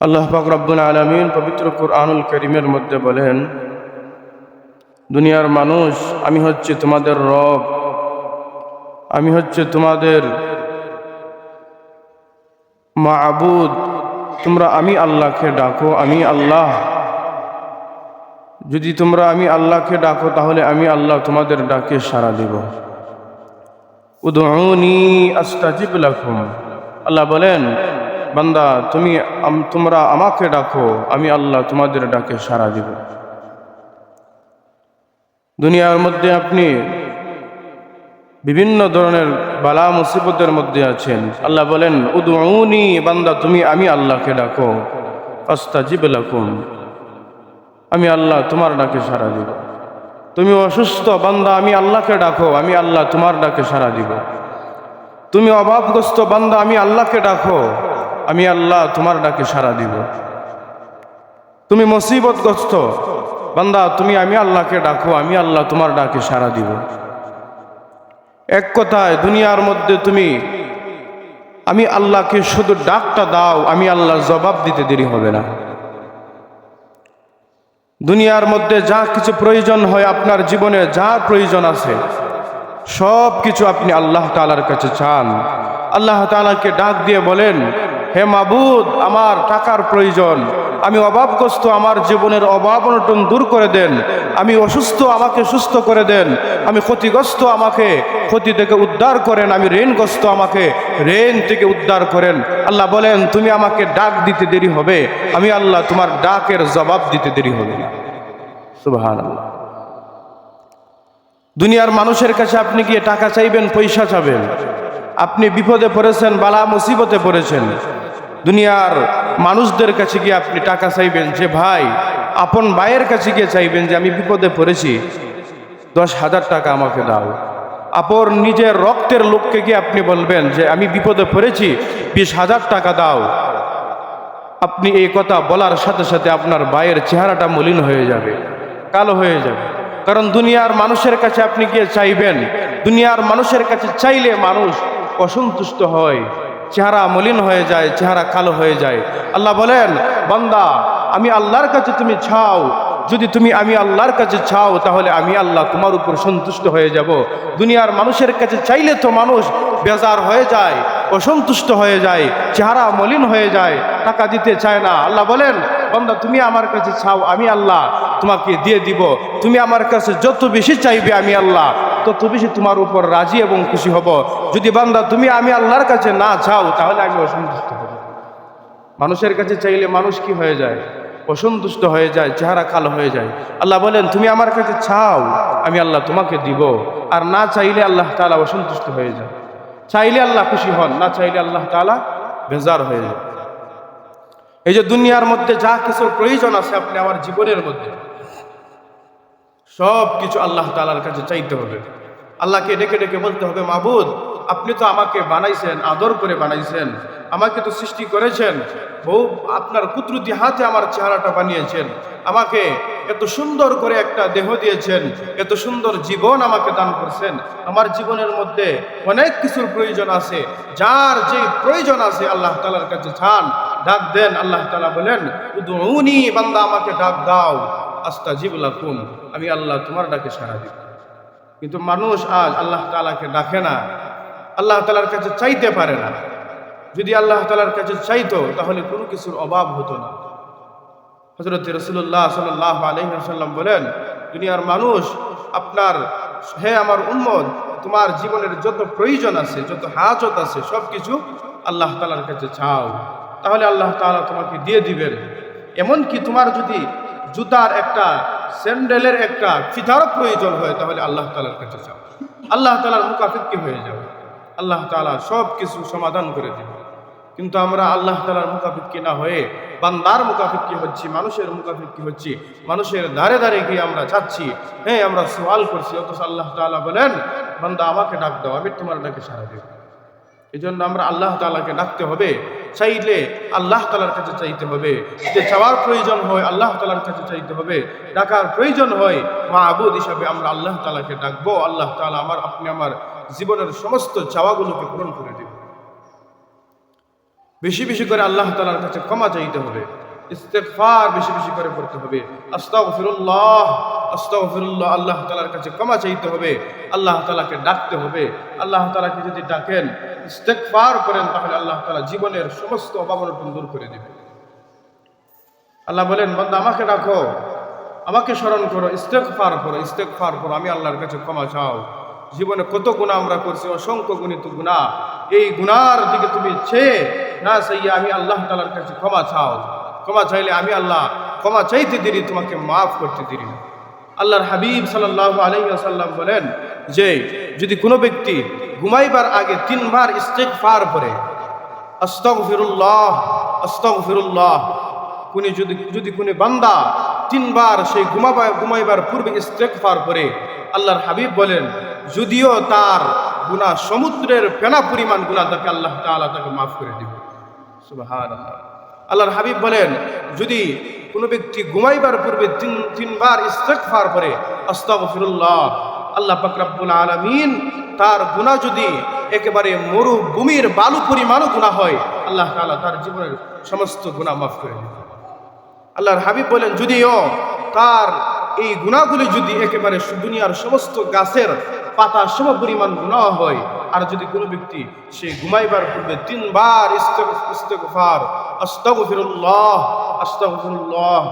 আল্লাহ পাক রব্বুল আলমিন পবিত্র কুরআনুল করিমের মধ্যে বলেন, দুনিয়ার মানুষ, আমি হচ্ছে তোমাদের রব। আমি হচ্ছে তোমাদের মাবুদ। তোমরা আমি আল্লাহকে ডাকো, আমি আল্লাহ। যদি তোমরা আমি আল্লাহকে ডাকো, তাহলে আমি আল্লাহ তোমাদের ডাকে সাড়া দিব। উদৌনি আস্তাজিব লাকুম। আল্লাহ বলেন বান্দা, তুমি তোমরা আমাকে ডাকো, আমি আল্লাহ তোমাদের ডাকে সাড়া দিব। দুনিয়ার মধ্যে আপনি বিভিন্ন ধরনের বালা মুসিবতের মধ্যে আছেন। আল্লাহ বলেন উদৌনি বান্দা, তুমি আমি আল্লাহকে ডাকো। আস্তাজিব লাকুম। আমি আল্লাহ তোমার ডাকে সাড়া দিব। তুমি অসুস্থ বান্দা, আমি আল্লাহকে ডাকো, আমি আল্লাহ তোমার ডাকে সাড়া দিব। তুমি অভাবগ্রস্ত বান্দা, আমি আল্লাহকে ডাকো। আমি আল্লাহ তোমার ডাকে সাড়া দিব। তুমি মুসিবতগ্রস্ত। বান্দা, তুমি আমি আল্লাহকে ডাকো, আমি আল্লাহ তোমার ডাকে সাড়া দিব। এক কথায়, দুনিয়ার মধ্যে তুমি, আমি আল্লাহকে শুধু ডাকটা দাও, আমি আল্লাহ জবাব দিতে দেরি হবে না। দুনিয়ার মধ্যে যা কিছু প্রয়োজন হয় আপনার জীবনে, যা প্রয়োজন আছে সব কিছু আপনি আল্লাহ তালার কাছে চান। আল্লাহ তালাকে ডাক দিয়ে বলেন হে মাবুদ, আমার টাকার প্রয়োজন। আমি অভাবগ্রস্ত, আমার জীবনের অভাব অনটন দূর করে দেন। আমি অসুস্থ, আমাকে সুস্থ করে দেন। আমি ক্ষতিগ্রস্ত, আমাকে ক্ষতি থেকে উদ্ধার করেন। আমি ঋণগ্রস্ত, আমাকে ঋণ থেকে উদ্ধার করেন। আল্লাহ বলেন, তুমি আমাকে ডাক দিতে দেরি হবে। আমি আল্লাহ তোমার ডাকের জবাব দিতে দেরি হবে দুনিয়ার মানুষের কাছে আপনি গিয়ে টাকা চাইবেন, পয়সা চাবেন আপনি বিপদে পড়েছেন, বালা মুসিবতে পড়েছেন। দুনিয়ার মানুষদের কাছে গিয়ে আপনি টাকা চাইবেন যে, ভাই, আপন ভাইয়ের কাছে গিয়ে চাইবেন যে, আমি বিপদে পড়েছি। দশ হাজার টাকা আমাকে দাও। আপর নিজের রক্তের লোককে গিয়ে আপনি বলবেন যে, আমি বিপদে পড়েছি, বিশ হাজার টাকা দাও। আপনি এই কথা বলার সাথে সাথে আপনার ভাইয়ের চেহারাটা মলিন হয়ে যাবে, কালো হয়ে যাবে। কারণ দুনিয়ার মানুষের কাছে আপনি গিয়ে চাইবেন, দুনিয়ার মানুষের কাছে চাইলে মানুষ অসন্তুষ্ট হয়। চেহারা মলিন হয়ে যায়, চেহারা কালো হয়ে যায়। আল্লাহ বলেন, বান্দা, আমি আল্লাহর কাছে তুমি ছাও যদি তুমি আমি আল্লাহর কাছে চাও, তাহলে আমি আল্লাহ তোমার উপর সন্তুষ্ট হয়ে যাব। দুনিয়ার মানুষের কাছে চাইলে তো মানুষ বেজার হয়ে যায়, অসন্তুষ্ট হয়ে যায়, চেহারা মলিন হয়ে যায়, টাকা দিতে চায় না। আল্লাহ বলেন বন্ধা তুমি আমার কাছে চাও, আমি আল্লাহ তোমাকে দিয়ে দিব। তুমি আমার কাছে যত বেশি চাইবে, আমি আল্লাহ তত বেশি তোমার উপর রাজি এবং খুশি হব। যদি বান্দা তুমি আমি আল্লাহর কাছে না চাও তাহলে আমি অসন্তুষ্ট হব। মানুষের কাছে চাইলে মানুষ কি হয়ে যায়? অসন্তুষ্ট হয়ে যায়, চেহারা কালো হয়ে যায়। আল্লাহ বলেন, তুমি আমার কাছে চাও, আমি আল্লাহ তোমাকে দিব। আর না চাইলে আল্লাহ তালা অসন্তুষ্ট হয়ে যায়। চাইলে আল্লাহ খুশি হন, না চাইলে আল্লাহ তালা বেজার হয়ে যায়। এই যে দুনিয়ার মধ্যে যা কিছু প্রয়োজন আছে আপনি আমার জীবনের মধ্যে সব কিছু আল্লাহ তালার কাছে চাইতে হবে। আল্লাহকে ডেকে ডেকে বলতে হবে, মাবুদ, আপনি তো আমাকে বানাইছেন, আদর করে বানাইছেন, আমাকে তো সৃষ্টি করেছেন বহু আপনার কুদরতি হাতে আমার চেহারাটা বানিয়েছেন, আমাকে এত সুন্দর করে একটা দেহ দিয়েছেন, এত সুন্দর জীবন আমাকে দান করছেন, আমার জীবনের মধ্যে অনেক কিছুর প্রয়োজন আছে, যার যে প্রয়োজন আছে আল্লাহ তালার কাছে ছান ডাক দেন, আল্লাহ তালা বলেন উনি বান্দা, আমাকে ডাক দাও। আস্তা জিবুল্লাকুম আমি আল্লাহ তোমার ডাকে সাড়া দিব। কিন্তু মানুষ আজ আল্লাহ তালাকে ডাকে না, আল্লাহ তালার কাছে চাইতে পারে না। যদি আল্লাহ তালার কাছে চাইতো, তাহলে কোনো কিছুর অভাব হতো না। হজরত রসুল্লাহ সাল্লাহ আলহিহাসাল্লাম বলেন, দুনিয়ার মানুষ, আপনার, হে আমার উন্মদ তোমার জীবনের যত প্রয়োজন আছে, যত হাজত আছে সব কিছু আল্লাহ তালার কাছে চাও। তাহলে আল্লাহ তালা তোমাকে দিয়ে দিবেন। এমনকি তোমার যদি জুতার একটা, স্যান্ডেলের একটা ফিতারও প্রয়োজন হয়, তাহলে আল্লাহ তালার কাছে চাও আল্লাহ তালার মুখাফিক্কি হয়ে যাবে আল্লাহ তালা সব কিছু সমাধান করে দেবে। কিন্তু আমরা আল্লাহ তালার মুখাফিক্কি না হয়ে বান্দার মুখাফিক্কি হচ্ছি, মানুষের মুখাফিক্কি হচ্ছি, মানুষের ধারে ধারে গিয়ে আমরা যাচ্ছি। হ্যাঁ আমরা সওয়াল করছি, অথচ আল্লাহ তালা বলেন, বান্দা আমাকে ডাক দাও, আমি তোমার ডাকে সারা দেব। এই জন্য আমরা আল্লাহ তালাকে ডাকতে হবে। চাইলে আল্লাহ তালার কাছে চাইতে হবে। যে চাওয়ার প্রয়োজন হয়, আল্লাহ তালার কাছে চাইতে হবে। ডাকার প্রয়োজন হয় মা আবুদ হিসাবে আমরা আল্লাহ তালাকে ডাকবো। আল্লাহ তালা আমার, আপনি আমার জীবনের সমস্ত চাওয়াগুলোকে পূরণ করে দেব বেশি বেশি করে আল্লাহ তালার কাছে ক্ষমা চাইতে হবে। ইস্তেকফার বেশি বেশি করে পড়তে হবে। আস্তাগফিরুল্লাহ আস্তাগফিরুল্লাহ, আল্লাহ তালার কাছে ক্ষমা চাইতে হবে। আল্লাহ তালাকে ডাকতে হবে। আল্লাহ তালাকে যদি ডাকেন ইস্তেকফার করেন, তাহলে আল্লাহ তালা জীবনের সমস্ত অভাবনটন দূর করে দেবে আল্লাহ বলেন বন্ধু আমাকে ডাকো, আমাকে স্মরণ করো ইস্তেকফার করো ইস্তেকফার করো, আমি আল্লাহর কাছে ক্ষমা চাও। জীবনে কত গুণা আমরা করছি, অসংখ্য গুণিত গুণা এই গুনার দিকে তুমি চেয়ে না চাইয়া আমি আল্লাহ তালার কাছে ক্ষমা চাও। ক্ষমা চাইলে আমি আল্লাহ ক্ষমা চাইতে দেরি, তোমাকে মাফ করতে দেরি না। আল্লাহর হাবিব সাল্লাহ আলহিহাসাল্লাম বলেন যে, যদি কোনো ব্যক্তি ঘুমাইবার আগে তিনবার ইস্তেকফার করে আস্তগফিরুল্লাহ আস্তগফিরুল্লাহ কোনি যদি যদি কোনো বান্দা তিনবার সেই ঘুমাবা, ঘুমাইবার পূর্বে ইস্তেকফার করে আল্লাহর হাবিব বলেন, যদিও তার গুনাহ সমুদ্রের ফেনা পরিমাণ গুনাহ তাকে আল্লাহ তাআলা তাকে মাফ করে দিবে। সুবহানাল্লাহ। আল্লাহর হাবিব বলেন, যদি কোনো ব্যক্তি ঘুমাইবার পূর্বে তিন, তিনবার ইস্তেকফার করে, আস্তাগফিরুল্লাহ, আল্লাহ পাক রব্বুল আলামিন তার গুনাহ যদি একেবারে মরুভূমির বালু পরিমাণও গুনাহ হয়, আল্লাহ তাআলা তার জীবনের সমস্ত গুনাহ মাফ করে আল্লাহর হাবিব বলেন, যদিও তার এই গুণাগুলি যদি একেবারে দুনিয়ার সমস্ত গাছের পাতা সম পরিমাণ গুণা হয়। আর যদি কোনো ব্যক্তি সে ঘুমাইবার পূর্বে তিনবার ইস্তেগফার, আস্তাগফিরুল্লাহ আস্তাগফিরুল্লাহ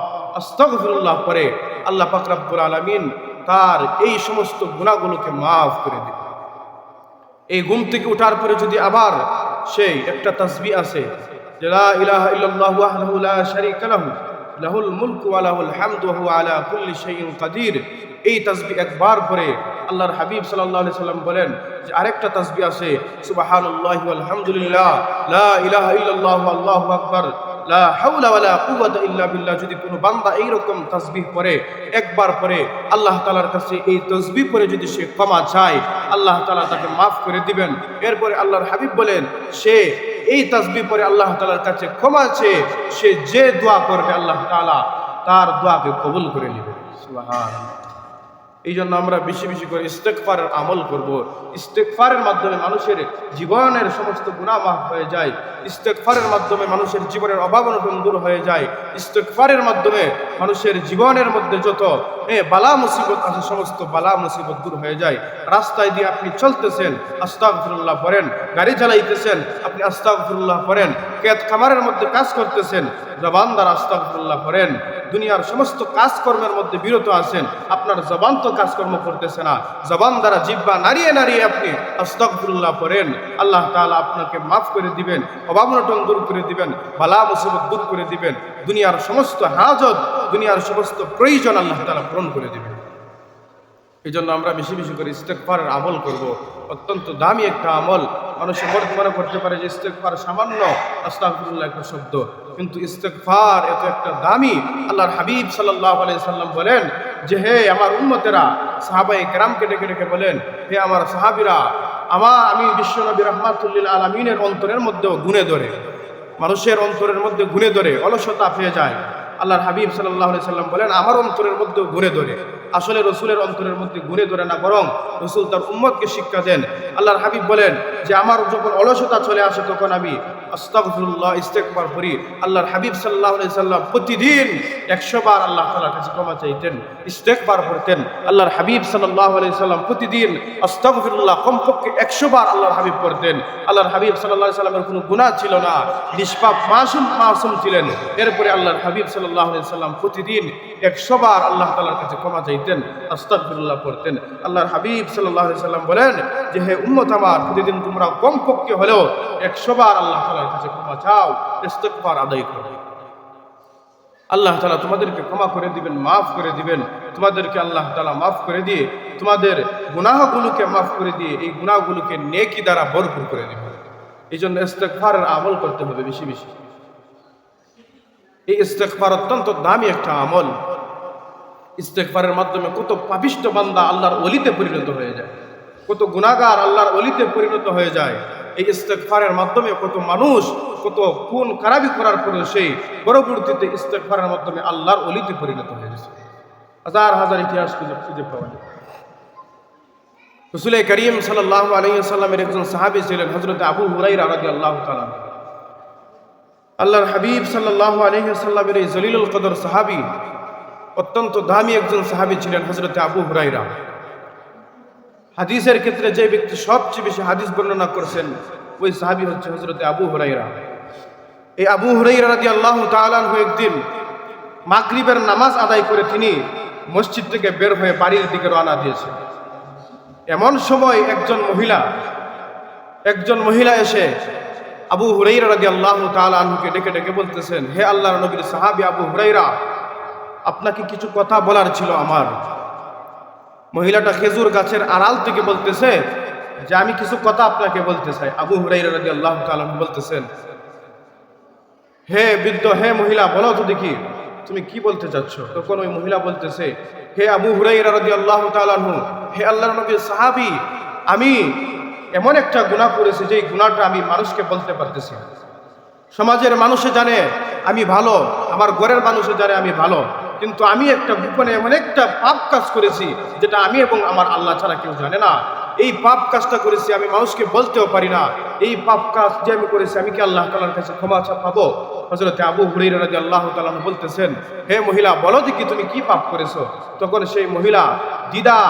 আস্তাগফিরুল্লাহ করে আল্লাহ পাক রব্বুল আলামিন তার এই সমস্ত গুণাগুলোকে মাফ করে দেবে এই ঘুম থেকে ওঠার পরে যদি আবার সেই একটা তাসবি আছে যে লা ইলাহা ইল্লাল্লাহু ওয়াহদাহু লা শারীকা লাহু লাহুল মুলকু ওয়া লাহুল হামদু ওয়া আলা কুল্লি শাইইন কাদির। এই তাসবি একবার পরে আল্লাহর হাবিব সাল্লাল্লাহু আলাইহি সাল্লাম বলেন যে আরেকটা তাসবি আছে, সুবহানাল্লাহি ওয়াল হামদুলিল্লাহ, লা ইলাহা ইল্লাল্লাহু, আল্লাহু আকবার, লা হাওলা ওয়ালা কুওয়াতা ইল্লা বিল্লাহ। যদি কোনো বান্দা এইরকম তাসবিহ পড়ে, একবার পরে আল্লাহ তাআলার কাছে এই তাসবিহ পরে যদি সে ক্ষমা চায়, আল্লাহ তাআলা তাকে মাফ করে দিবেন। এরপরে আল্লাহর হাবিব বলেন, সে এই তাসবি পরে আল্লাহ তালার কাছে ক্ষমা চেয়ে সে যে দোয়া করবে আল্লাহ তালা তার দোয়াকে কবুল করে নেবে। সুবহানাল্লাহ। এই জন্য আমরা বেশি বেশি করে ইস্তেকফারের আমল করব। ইস্তেকফারের মাধ্যমে মানুষের জীবনের সমস্ত গুণা মাফ হয়ে যায়। ইস্তেকফারের মাধ্যমে মানুষের জীবনের অভাব অনটন দূর হয়ে যায়। ইস্তেকফারের মাধ্যমে মানুষের জীবনের মধ্যে যত এ বালা মুসিবত আছে, সমস্ত বালা মুসিবত দূর হয়ে যায়। রাস্তায় দিয়ে আপনি চলতেছেন, আস্তাগফিরুল্লাহ পড়েন। গাড়ি চালাইতেছেন, আপনি আস্তাগফিরুল্লাহ পড়েন। কেত খামারের মধ্যে কাজ করতেছেন জবান দ্বারা আস্তাগফিরুল্লাহ পড়েন। দুনিয়ার সমস্ত কাজকর্মের মধ্যে বিরত আছেন, আপনার জবান তো কাজকর্ম করতেছে না। জবান দ্বারা জিব্বা নাড়িয়ে নাড়িয়ে আপনি আস্তকুল্লাহ করেন আল্লাহ তালা আপনাকে মাফ করে দিবেন, অভাবনটন দূর করে দিবেন, বালা মুসিবত দূর করে দিবেন। দুনিয়ার সমস্ত হাজত, দুনিয়ার সমস্ত প্রয়োজন আল্লাহ তালা পূরণ করে দিবেন। এই জন্য আমরা বেশি বেশি করে ইস্তেকফারের আমল করব। অত্যন্ত দামি একটা আমল। মানুষের মনে মনে করতে পারে যে ইস্তেকফার সামান্য, আস্তাগফিরুল্লাহ একটা শব্দ। কিন্তু ইস্তেকফার এত একটা দামি। আল্লাহর হাবিব আলাইহি সাল্লাম বলেন যে, হে আমার উম্মতেরা, সাহাবায়ে কেরামকে ডেকে ডেকে বলেন, হে আমার সাহাবিরা, আমার, আমি বিশ্বনবী রহমাতুল্লিল আলমিনের অন্তরের মধ্যেও গুণে ধরে। মানুষের অন্তরের মধ্যে গুণে ধরে, অলসতা পেয়ে যায়। আল্লাহর হাবিব সাল্লাহ সাল্লাম বলেন, আমার অন্তরের মধ্যেও গুনে ধরে। আসলে রসুলের অন্তরের মধ্যে গুণে ধরে না, বরং রসুল তার উম্মতকে শিক্ষা দেন। আল্লাহর হাবিব বলেন যে, আমার যখন অলসতা চলে আসে, তখন আমি আস্তাগফিরুল্লাহ ইস্তেকবার করি। আল্লাহর হাবিব সাল্লাহ সাল্লাম প্রতিদিন একশো বার আল্লাহ তালার কাছে ক্ষমা চাইতেন ইস্তেকবার পড়তেন আল্লাহর হাবিব সাল্লাহ সাল্লাম প্রতিদিন আস্তাগফিরুল্লাহ কমপক্ষে একশো বার আল্লাহর হাবিব পড়তেন। আল্লাহর হাবিব সাল্লাহ সাল্লামের কোনো গুণা ছিল না, নিষ্পাপ, মাসুম মাসুম ছিলেন। এরপরে আল্লাহর হাবিব সাল্লাহ সাল্লাম প্রতিদিন একশো বার আল্লাহ তালার কাছে ক্ষমা চাইতেন। আস্তাগফিরুল্লাহ পড়তেন। আল্লাহর হাবিব সাল্লাহ সাল্লাম বলেন যে, হে উম্মত আমার, প্রতিদিন তোমরা কমপক্ষে হলেও একশো বার আল্লাহ তালার কাছে ক্ষমা চাও ইস্তেকবার আদায় করো। আল্লাহ তালা তোমাদেরকে ক্ষমা করে দিবেন, মাফ করে দিবেন। তোমাদেরকে আল্লাহ তালা মাফ করে দিয়ে, তোমাদের গুনাহগুলোকে মাফ করে দিয়ে, এই গুনাহগুলোকে নেকি দ্বারা ভরপুর করে দিবেন। এই জন্য ইস্তেকফারের আমল করতে হবে বেশি বেশি। এই ইস্তেকফার অত্যন্ত দামি একটা আমল। ইস্তেকফারের মাধ্যমে কত পাপিষ্ট বান্দা আল্লাহর অলিতে পরিণত হয়ে যায়, কত গুণাগার আল্লাহর অলিতে পরিণত হয়ে যায়। এই ইস্তেকফারের মাধ্যমে কত মানুষ কত খুন খারাপি করার পরে সেই পরবর্তীতে ইস্তেকফারের মাধ্যমে আল্লাহর অলিতে পরিণত হয়ে গেছে। হাজার হাজার ইতিহাস খুঁজে পাওয়া যায়। রসুল করিম সাল্লাহ আলহিসাল্লামের একজন সাহাবি ছিলেন হজরত আবু হুরাই রাজি আল্লাহ তালাম আল্লাহর হাবিব সাল্লাহ আলহিসাল্লামের এই জলিলুল কদর সাহাবি অত্যন্ত দামি একজন সাহাবি ছিলেন হজরতে আবু হুরাইরা হাদিসের ক্ষেত্রে যে ব্যক্তি সবচেয়ে বেশি হাদিস বর্ণনা করছেন, ওই সাহাবি হচ্ছে হজরতে আবু হুরাইরা এই আবু হুরাইরা রাজি আল্লাহ তালানহু একদিন মাগরিবের নামাজ আদায় করে তিনি মসজিদ থেকে বের হয়ে বাড়ির দিকে রওনা দিয়েছে এমন সময় একজন মহিলা একজন মহিলা এসে আবু হুরাইরা রাজি আল্লাহ তালানহুকে ডেকে ডেকে বলতেছেন, হে আল্লাহ নবীর সাহাবি আবু হুরাইরা আপনাকে কিছু কথা বলার ছিল আমার। মহিলাটা খেজুর গাছের আড়াল থেকে বলতেছে যে, আমি কিছু কথা আপনাকে বলতে চাই। আবু হুরাইরা রাজি আল্লাহ তালান বলতেছেন, হে বৃদ্ধ, হে মহিলা, বলো তো দেখি, তুমি কি বলতে চাচ্ছ? তখন ওই মহিলা বলতেছে, হে আবু হুরাইরা রাজি আল্লাহ তালানহু হে আল্লাহ নবীর সাহাবি, আমি এমন একটা গুণা করেছি যে গুণাটা আমি মানুষকে বলতে পারতেছি। সমাজের মানুষে জানে আমি ভালো, আমার ঘরের মানুষে জানে আমি ভালো। কিন্তু আমি একটা গোপনে এমন একটা পাপ কাজ করেছি, যেটা আমি এবং আমার আল্লাহ ছাড়া কেউ জানে না। এই পাপ কাজটা করেছি, আমি মানুষকে বলতেও পারি না। এই পাপ কাজ যে আমি করেছি, আমি কি আল্লাহ তালার কাছে ক্ষমা পাবো? হজরতে আবু হুরাইরা রাজি আল্লাহ তালাহ বলতেছেন, হে মহিলা, বলো দেখি তুমি কি পাপ করেছ? তখন সেই মহিলা দিদা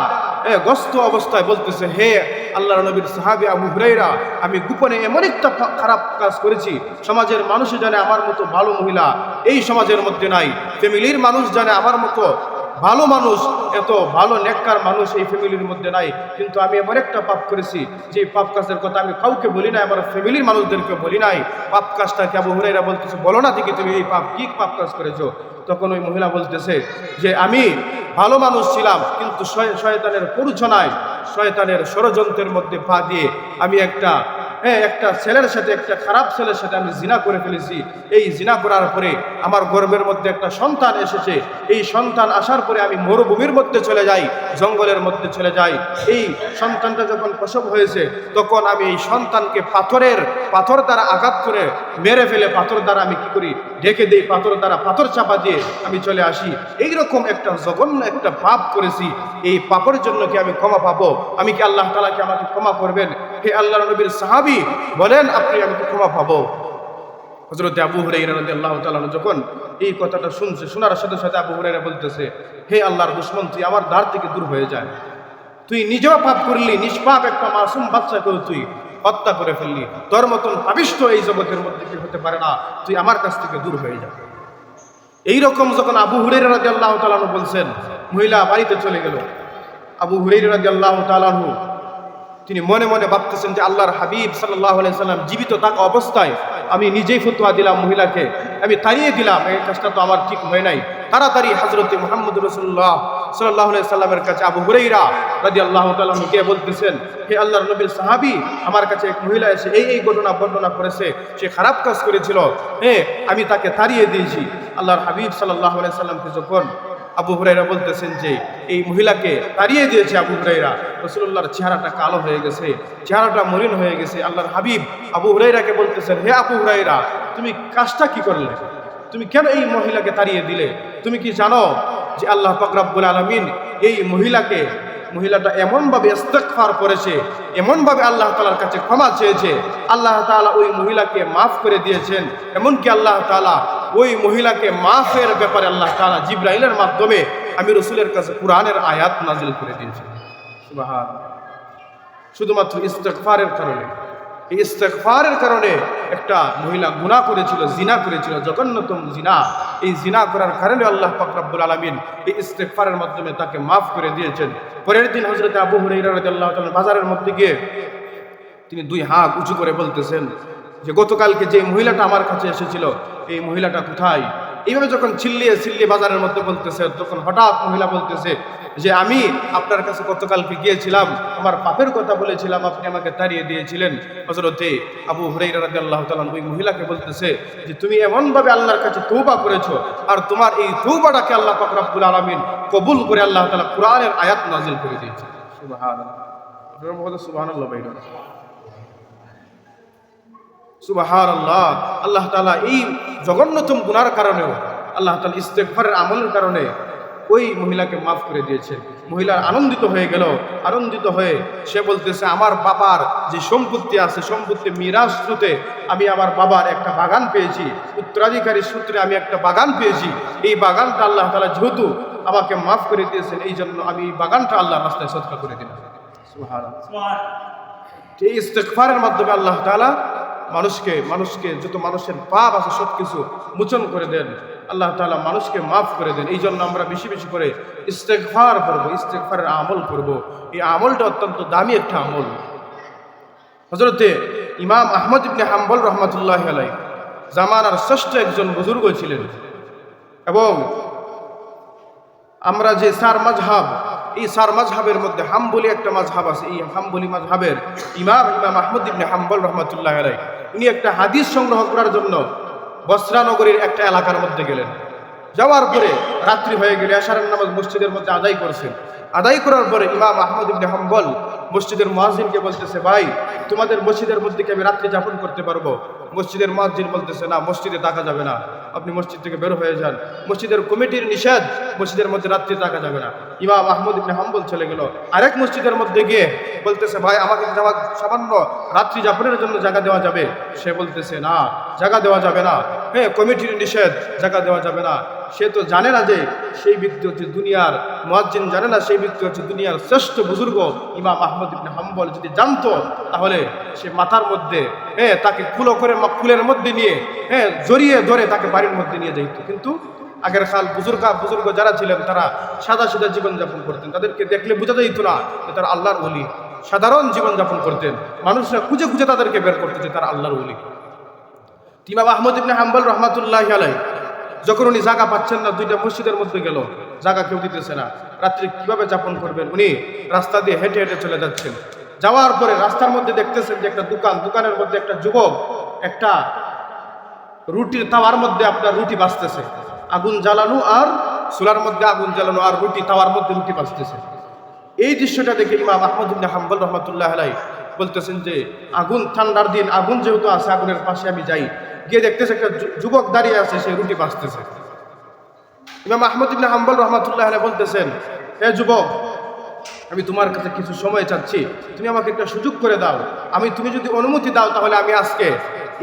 গস্ত অবস্থায় বলতেছে, হে আল্লাহ নবীর সাহাবি আবু হুরাইরা আমি গোপনে এমন একটা খারাপ কাজ করেছি। সমাজের মানুষ জানে আমার মতো ভালো মহিলা, এই সমাজের মধ্যে নাই। ফ্যামিলির মানুষ জানে আমার মতো ভালো মানুষ, এত ভালো নেককার মানুষ এই ফ্যামিলির মধ্যে নাই। কিন্তু আমি এমন একটা পাপ করেছি, যে পাপ কাজের কথা আমি কাউকে বলি নাই, আমার ফ্যামিলির মানুষদেরকে বলি নাই। পাপ কাজটাকে আবু হুরাইরা বলতেছে? বলো না দেখি তুমি এই পাপ, কি পাপ কাজ করেছ? তখন ওই মহিলা বলতেছে যে, আমি ভালো মানুষ ছিলাম, কিন্তু শয়- শয়তানের পরিচনায় শয়তানের ষড়যন্ত্রের মধ্যে পা দিয়ে আমি একটা হ্যাঁ একটা ছেলের সাথে, একটা খারাপ ছেলের সাথে আমি জিনা করে ফেলেছি। এই জিনা করার পরে আমার গর্বের মধ্যে একটা সন্তান এসেছে। এই সন্তান আসার পরে আমি মরুভূমির মধ্যে চলে যাই, জঙ্গলের মধ্যে চলে যাই। এই সন্তানটা যখন প্রসব হয়েছে, তখন আমি এই সন্তানকে পাথরের, পাথর দ্বারা আঘাত করে মেরে ফেলে, পাথর দ্বারা আমি কি করি? ঢেকে দিই, পাথর দ্বারা পাথর চাপা দিয়ে আমি চলে আসি। এইরকম একটা জঘন্য একটা পাপ করেছি। এই পাপের জন্য কি আমি ক্ষমা পাবো? আমি কি আল্লাহ তালাকে আমাকে ক্ষমা করবেন? হে আল্লাহ নবীর সাহাবি, বলেন, আপনি আমাকে ক্ষমা পাবো। হজরত আবু হুরাইরা আল্লাহ তাআলা যখন এই কথাটা শুনছে, শোনার সাথে সাথে আবু হুরাইরা বলতেছে, হে আল্লাহর দুশ্মন, তুই আমার দ্বার থেকে দূর হয়ে যায় তুই নিজেও পাপ করলি, নিষ্পাপ একটা মাসুম বাচ্চাকেও তুই হত্যা করে ফেললি। তোর মতন পাবিষ্ট এই জগতের মধ্যে কি হতে পারে না। তুই আমার কাছ থেকে দূর হয়ে যা। এইরকম যখন আবু হুরাইরা আল্লাহ তাআলা বলছেন, মহিলা বাড়িতে চলে গেল। আবু হুরাইরা আল্লাহ তাআলা তিনি মনে মনে ভাবতেছেন যে আল্লাহর হাবিব সাল্লাহ সাল্লাম জীবিত থাকা অবস্থায় আমি নিজেই ফতুয়া দিলাম মহিলাকে, আমি তাড়িয়ে দিলাম, এই কাজটা তো আমার ঠিক হয় নাই। তাড়াতাড়ি হজরত মোহাম্মদ রসুল্লাহ সাল্লাহ সাল্লামের কাছে আবু হুরাইরা রাজি আল্লাহ গিয়ে বলতেছেন, হে আল্লাহর নবীর সাহাবি, আমার কাছে এক মহিলা এসে এই এই ঘটনা বর্ণনা করেছে, সে খারাপ কাজ করেছিল। হ্যাঁ আমি তাকে তাড়িয়ে দিয়েছি। আল্লাহর হাবিব সাল্লাহ সাল্লামকে যখন আবু হুরাইরা বলতেছেন যে, এই মহিলাকে তাড়িয়ে দিয়েছে আবু হুরাইরা রসুল্লাহর চেহারাটা কালো হয়ে গেছে, চেহারাটা মলিন হয়ে গেছে। আল্লাহর হাবিব আবু হুরাইরাকে বলতেছেন, হে আবু হুরাইরা তুমি কাজটা কি করলে? তুমি কেন এই মহিলাকে তাড়িয়ে দিলে? তুমি কি জানো যে আল্লাহ ফকরাবুল আলমিন এই মহিলাকে, মহিলাটা এমনভাবে ইস্তেকফার করেছে, এমনভাবে আল্লাহ তালার কাছে ক্ষমা চেয়েছে। আল্লাহ তাআলা ওই মহিলাকে মাফ করে দিয়েছেন। এমনকি আল্লাহ তাআলা ওই মহিলাকে মাফের ব্যাপারে আল্লাহ তাআলা জিব্রাইলের মাধ্যমে আমি রসুলের কাছে কোরআনের আয়াত নাজিল করে দিয়েছি। শুধুমাত্র ইস্তেকফারের কারণে। এই ইস্তেকফারের কারণে একটা মহিলা গুনাহ করেছিল, জিনা করেছিল, জঘন্যতম জিনা। এই জিনা করার কারণে আল্লাহ ফকরাবুল আলমিন এই ইস্তেকফারের মাধ্যমে তাকে মাফ করে দিয়েছেন। পরের দিন হজরত আবু হুরাইরা বাজারের মধ্যে গিয়ে তিনি দুই হাত উঁচু করে বলতেছেন যে গতকালকে যে মহিলাটা আমার কাছে এসেছিল, এই মহিলাটা কোথায়? এইভাবে যখন চিল্লিয়ে চিল্লিয়ে বাজারের মধ্যে বলতেছে, তখন হঠাৎ মহিলা বলতেছে যে, আমি আপনার কাছে গতকালকে গিয়েছিলাম, আমার পাপের কথা বলেছিলাম, আপনি আমাকে তাড়িয়ে দিয়েছিলেন। হজরতে আবু হুরাইরা রাদিয়াল্লাহু তাআলা ওই মহিলাকে বলতেছে যে, তুমি এমনভাবে আল্লাহর কাছে তৌবা করেছ, আর তোমার এই তৌবাটাকে আল্লাহ পাক আলামিন কবুল করে আল্লাহ তাআলা কোরআনের আয়াত নাজিল করে দিয়েছে। সুবহানাল্লাহ। বাইরে সুবাহার আল্লাহ আল্লাহ তালা এই জঘন্যতম গুনার কারণেও আল্লাহ তালা ইস্তেকফারের আমলের কারণে ওই মহিলাকে মাফ করে দিয়েছেন। মহিলার আনন্দিত হয়ে গেল আনন্দিত হয়ে সে বলতেছে আমার বাবার যে সম্পত্তি আছে সম্পত্তি মিরাজ সূত্রে আমি আমার বাবার একটা বাগান পেয়েছি। উত্তরাধিকারী সূত্রে আমি একটা বাগান পেয়েছি। এই বাগানটা আল্লাহ তালা যেহেতু আমাকে মাফ করে দিয়েছেন এই জন্য আমি এই বাগানটা আল্লাহ রাস্তায় সৎকার করে দিলাম। এই ইস্তেকফারের মাধ্যমে আল্লাহ তাআলা মানুষকে মানুষকে, যত মানুষের পাপ আছে সব কিছু মোচন করে দেন। আল্লাহ তাআলা মানুষকে মাফ করে দেন। এই জন্য আমরা বেশি বেশি করে ইস্তেকফার করব ইস্তেকফারের আমল করব এই আমলটা অত্যন্ত দামি একটা আমল। হজরতে ইমাম আহমদ ইবনে হাম্বল রহমতুল্লাহ আলাই জামানার শ্রেষ্ঠ একজন বুজুর্গ ছিলেন। এবং আমরা যে সার মাজহাব এই সার মাজহাবের মধ্যে হাম্বলি একটা মাজহাব আছে। এই হাম্বলি মাজহাবের ইমাম ইমাম আহমদ ইবনে হাম্বল রহমতুল্লাহ আলাই উনি একটা হাদিস সংগ্রহ করার জন্য বস্ত্রানগরীর একটা এলাকার মধ্যে গেলেন। যাওয়ার পরে রাত্রি হয়ে গেলে আশারের নামাজ মসজিদের মধ্যে আদায় করছেন। আদায় করার পরে ইমাম আহমদ ইবনে হাম্বল মসজিদের মহাজিনকে বলতেছে, ভাই, তোমাদের মসজিদের মধ্যে কি আমি রাত্রি যাপন করতে পারব? মসজিদের মাসজিদ বলতেছে, না, মসজিদে টাকা যাবে না। আপনি মসজিদ থেকে বের হয়ে যান। মসজিদের কমিটির নিষেধ, মসজিদের মধ্যে রাত্রি টাকা যাবে না। ইমাম আহমদ ইবনে হাম্বল চলে গেল। আরেক মসজিদের মধ্যে গিয়ে বলতেছে, ভাই, আমাকে যাওয়া সামান্য রাত্রি যাপনের জন্য জায়গা দেওয়া যাবে। সে বলতেছে, না, জায়গা দেওয়া যাবে না। হ্যাঁ কমিটির নিষেধ, জায়গা দেওয়া যাবে না। সে তো জানে না যে সেই ব্যক্তি হচ্ছে দুনিয়ার মুয়াজ্জিন, জানে না সেই ব্যক্তি হচ্ছে দুনিয়ার শ্রেষ্ঠ বুজুর্গ ইমাম আহমদ ইবনে হাম্বল যদি জানতো, তাহলে সে মাথার মধ্যে হ্যাঁ তাকে কুলো করে কুলের মধ্যে নিয়ে হ্যাঁ জড়িয়ে ধরে তাকে বাড়ির মধ্যে নিয়ে যাইত। কিন্তু আগের খাল বুজুর্গা, বুজুর্গ যারা ছিলেন, তারা সাদা সিধা জীবনযাপন করতেন। তাদেরকে দেখলে বোঝা যাইত না যে তারা আল্লাহর বলি সাধারণ জীবনযাপন করতেন। মানুষরা খুঁজে খুঁজে তাদেরকে বের করতে যে তারা আল্লাহর বলি ইমাম আহমদ ইবনে হাম্বল রহমাতুল্লাহ আলাই যখন উনি জায়গা পাচ্ছেন না, দুইটা মসজিদের মধ্যে গেল। জায়গা কেউ দিতেছে না। রাত্রি কীভাবে যাপন করবেন? উনি রাস্তা দিয়ে হেঁটে হেঁটে চলে যাচ্ছেন। যাওয়ার পরে রাস্তার মধ্যে দেখতেছেন যে একটা দোকান। দোকানের মধ্যে একটা যুবক একটা রুটির তাওয়ার মধ্যে আপনার রুটি বাঁচতেছে আগুন জ্বালানো আর চুলার মধ্যে আগুন জ্বালানো আর রুটি তাওয়ার মধ্যে রুটি বাঁচতেছে এই দৃশ্যটা দেখে ইমাম আহমদ ইবনে হাম্বল রহমতুল্লাহ আলাই বলতেছেন যে, আগুন ঠান্ডার দিন, আগুন যেহেতু আছে, আগুনের পাশে আমি যাই। গিয়ে দেখতেছে একটা যুবক দাঁড়িয়ে আছে, সে রুটি বাঁচতেছে ইমাম আহমদ ইবনে হাম্বল রহমতুল্লাহ বলতেছেন, হে যুবক, আমি তোমার কাছে কিছু সময় চাচ্ছি। তুমি আমাকে একটা সুযোগ করে দাও। আমি, তুমি যদি অনুমতি দাও তাহলে আমি আজকে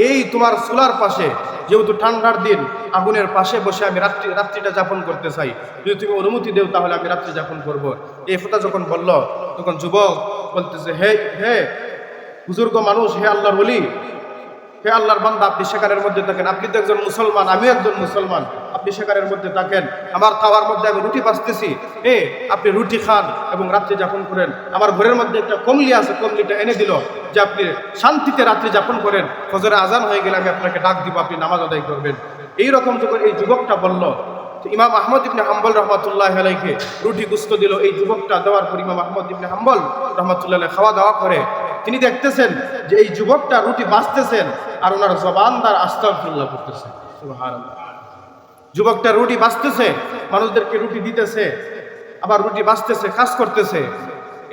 এই তোমার চুলার পাশে, যেহেতু ঠান্ডার দিন, আগুনের পাশে বসে আমি রাত্রি, রাত্রিটা যাপন করতে চাই। যদি তুমি অনুমতি দেও তাহলে আমি রাত্রি যাপন করব। এই কথা যখন বলল, তখন যুবক বলতেছে, হে হে, বুজুর্গ মানুষ, হে আল্লাহর বলি হে আল্লাহর বান্দা, আপনি সেখানের মধ্যে থাকেন। আপনি তো একজন মুসলমান, আমিও একজন মুসলমান। আপনি সেখানের মধ্যে থাকেন। আমার খাওয়ার মধ্যে আমি রুটি বাঁচতেছি। এ, আপনি রুটি খান এবং রাত্রি যাপন করেন। আমার ঘরের মধ্যে একটা কমলি আছে, কমলিটা এনে দিল যে আপনি শান্তিতে রাত্রি যাপন করেন। ফজরে আজান হয়ে গেলে আমি আপনাকে ডাক দিব, আপনি নামাজ আদায় করবেন। এইরকম যখন এই যুবকটা বলল ইমাম আহমদ ইবনে হাম্বল রহমতুল্লাহ আলাইকে রুটি গুস্ত দিল। এই যুবকটা দেওয়ার পর ইমাম আহমদ ইবনে হাম্বল রহমতুল্লাহ খাওয়া দাওয়া করে। তিনি দেখতেছেন যে এই যুবকটা রুটি বাঁচতেছেন আর ওনার জবান তার আস্তাফুল্লাহ করতেছে। যুবকটা রুটি বাঁচতেছে, মানুষদেরকে রুটি দিতেছে, আবার রুটি বাঁচতেছে, কাজ করতেছে।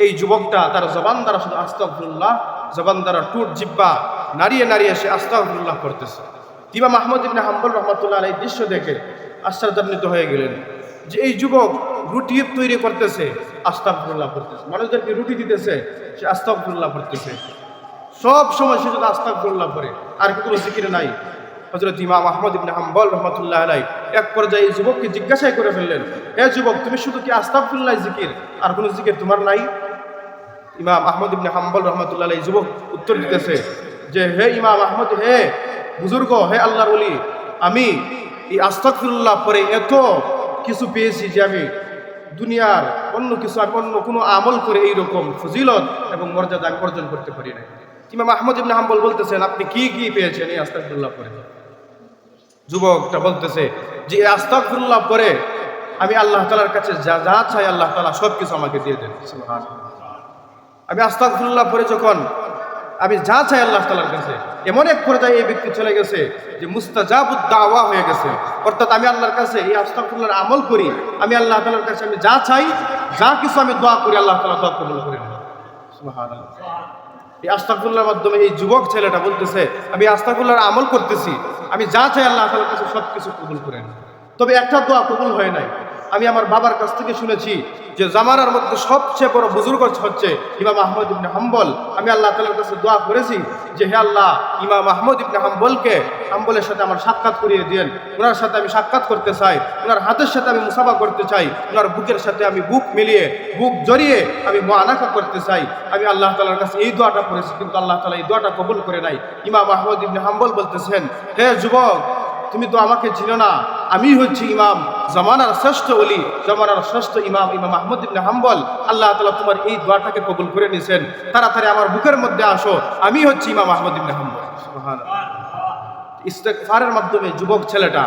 এই যুবকটা তার জবান দ্বারা শুধু আস্তাফুল্লাহ জবান দ্বারা টুট জিব্বা নাড়িয়ে নাড়িয়ে সে আস্তাফুল্লাহ করতেছে। ইমাম মাহমুদ ইবনে হাম্বল রহমতুল্লাহ এই দৃশ্য দেখে আশ্চর্যান্বিত হয়ে গেলেন যে এই যুবক রুটি তৈরি করতেছে আস্তাফুল্লাহ করতেছে মানুষদেরকে রুটি দিতেছে, সে আস্তাফুল্লাহ করতেছে সব সময় সে যদি আস্তাফুল্লাহ করে আর কি কোনো জিকির নাই। হজরত ইমাম আহমদ ইবনে হাম্বল রহমতুল্লাহ আলাই এক পর্যায়ে এই যুবককে জিজ্ঞাসাই করে ফেললেন হে যুবক, তুমি শুধু কি আস্তাফুল্লাহ জিকির? আর কোনো জিকির তোমার নাই? ইমাম আহমদ ইবনে হাম্বল রহমতুল্লাহ আলাই যুবক উত্তর দিতেছে যে, হে ইমাম আহমদ, হে বুজুর্গ, হে আল্লাহর ওলি, আমি এই আস্তাফুল্লাহ পরে এত কিছু পেয়েছি যে আমি দুনিয়ার অন্য কিছু আমি অন্য কোনো আমল করে এইরকম ফজিলত এবং মর্যাদা আমি অর্জন করতে পারি না ইমাম আহমদ ইবনে হাম্বল বলতেছেন, আপনি কি কি পেয়েছেন? এই আস্তাফুল্লাহ পরে যুবকটা বলতেছে যে, এই আস্তাফুল্লাহ পরে আমি আল্লাহ তালার কাছে যা যা চাই আল্লাহ তালা সব কিছু আমাকে দিয়ে দেন। আমি আস্তাগফিরুল্লাহ পরে যখন আমি যা চাই আল্লাহ তালার কাছে। এমন এক পর্যায়ে এই ব্যক্তি চলে গেছে যে মুস্তাজাবুদ দাওয়া হয়ে গেছে। অর্থাৎ আমি আল্লাহর কাছে এই আস্তাগফিরুল্লাহর আমল করি, আমি আল্লাহ তালার কাছে আমি যা চাই, যা কিছু আমি দোয়া করি, আল্লাহ তালা দোয়া কবুল করে। এই আস্তাগফিরুল্লাহর মাধ্যমে এই যুবক ছেলেটা বলতেছে, আমি আস্তাগফিরুল্লাহর আমল করতেছি, আমি যা চাই আল্লাহ তালার কাছে সব কিছু কবুল করে তবে একটা দোয়া কবুল হয় নাই। আমি আমার বাবার কাছ থেকে শুনেছি যে জামানার মধ্যে সবচেয়ে বড় বুজুর্গ হচ্ছে ইমাম আহমদ ইবনে হাম্বল। আমি আল্লাহ তালার কাছে দোয়া করেছি যে হে আল্লাহ, ইমাম আহমদ ইবনে হাম্বলকে হাম্বলের সাথে আমার সাক্ষাৎ করিয়ে দিয়েন। ওনার সাথে আমি সাক্ষাৎ করতে চাই ওনার হাতের সাথে আমি মুসাফা করতে চাই ওনার বুকের সাথে আমি বুক মিলিয়ে, বুক জড়িয়ে আমি মোয়ানাকা করতে চাই। আমি আল্লাহ তালার কাছে এই দোয়াটা করেছি, কিন্তু আল্লাহ তালা এই দোয়াটা কবুল করে নাই। ইমাম আহমদ ইবনে হাম্বল বলতেছেন, হে যুবক তুমি তো আমাকে চিনো না। আমি হচ্ছি ইমাম, জামানার শ্রেষ্ঠ অলি জামানার শ্রেষ্ঠ ইমাম ইমাম আহমদ ইবনে হাম্বল। আল্লাহ তালা তোমার এই দোয়াটাকে কবুল করে নিয়েছেন তাড়াতাড়ি আমার বুকের মধ্যে আসো। আমি হচ্ছি ইমাম আহমদ ইবনে হাম্বল। ইস্তেকফারের মাধ্যমে যুবক ছেলেটা,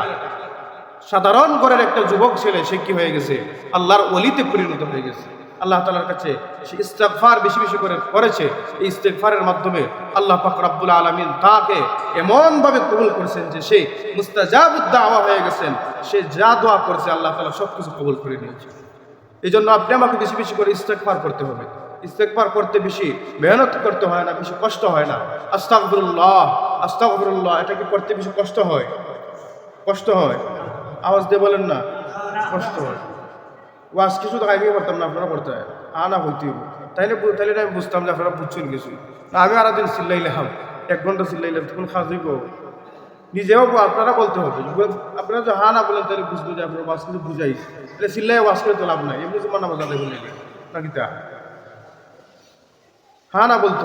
সাধারণ ঘরের একটা যুবক ছেলে, সে কি হয়ে গেছে? আল্লাহর অলিতে পরিণত হয়ে গেছে। আল্লাহ তালার কাছে সে ইস্তেকফার বেশি বেশি করে করেছে। এই ইস্তেকফারের মাধ্যমে আল্লাহ পাক রাব্বুল আলমিন তাকে এমনভাবে কবুল করেছেন যে সে মুস্তাজাবুদ্দাওয়া হয়ে গেছেন। সে যা দোয়া করছে আল্লাহ তালা সব কিছু কবুল করে নিয়েছে। এই জন্য আপনি আমাকে বেশি বেশি করে ইস্তেকফার করতে হবে। ইস্তেকবার করতে বেশি মেহনত করতে হয় না, বেশি কষ্ট হয় না। আস্তাগফিরুল্লাহ আস্তাগফিরুল্লাহ, এটা কি করতে বেশি কষ্ট হয়? কষ্ট হয়। আওয়াজ দিয়ে বলেন না, কষ্ট হয়। ওয়াজ কিছু তো আমি করতাম না, আপনারা করতে হয়। আনা হইতে হইব তাইলে তাইলে আমি বুঝতাম যে আপনারা বুঝছেন কিছু আমি আর দিন চিল্লাইলাম এক ঘণ্টা চিল্লাইলাম তখন খাওয়া হইব। নিজেও আপনারা বলতে হবে। আপনারা যদি হা না বলেন তাহলে বুঝব যে আপনার ওয়াজ কিন্তু বুঝাই তাহলে চিল্লাই ওয়াজ করে তো লাভ নাই। এমনি জমা নামাজ আদায় বলে নাকি তা হা না বলতে